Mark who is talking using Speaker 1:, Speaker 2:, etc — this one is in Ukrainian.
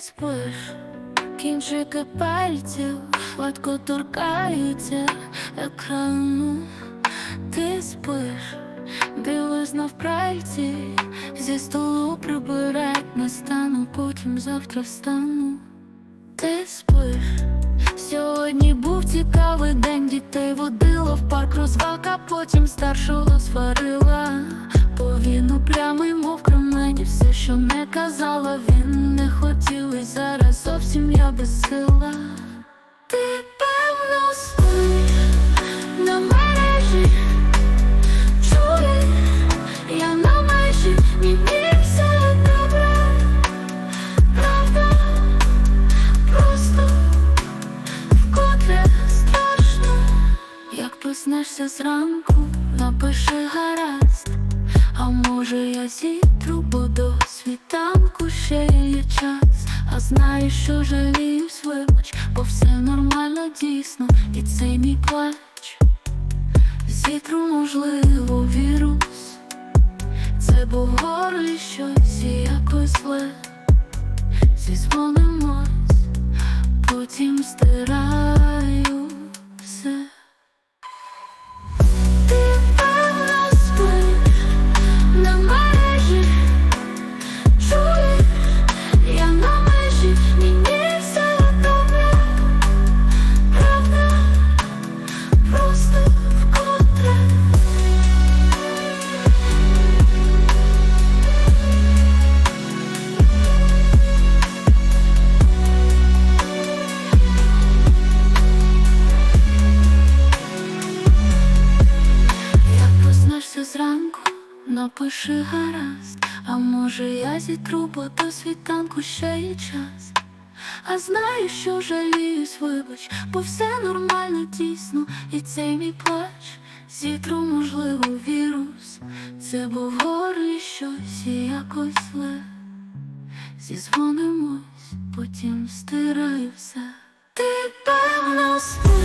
Speaker 1: Ти спиш, кінчики пальців швидко торкаються екрану. Ти спиш, білизна в пральці, зі столу прибирать не стану, потім завтра встану. Ти спиш, сьогодні був цікавий день, дітей водила в парк розваг, потім старшого сварила. Бо він упрямий, мов кремені, все, що не я безсила. Ти певно спиш на мережі, чуєш, я на межі, мені все добре, правда, просто вкотре страшно. Як проснешся зранку, напиши гаразд, а може я зітру, бо до світанку Знаєш, що жаліюсь, вибач, бо все нормально дійсно, і цей мій плач. Зітру, можливо, вірус, це був горлі щось і якось зле. Зранку, напиши гаразд, а може я зітру, бо до світанку ще є час. А знаю, що жаліюсь, вибач, бо все нормально дійсно, і цей мій плач, зітру, можливо, вірус. Це був горлі щось і якось зле. Зізвонимось, потім стираю все. Ти певно мережі,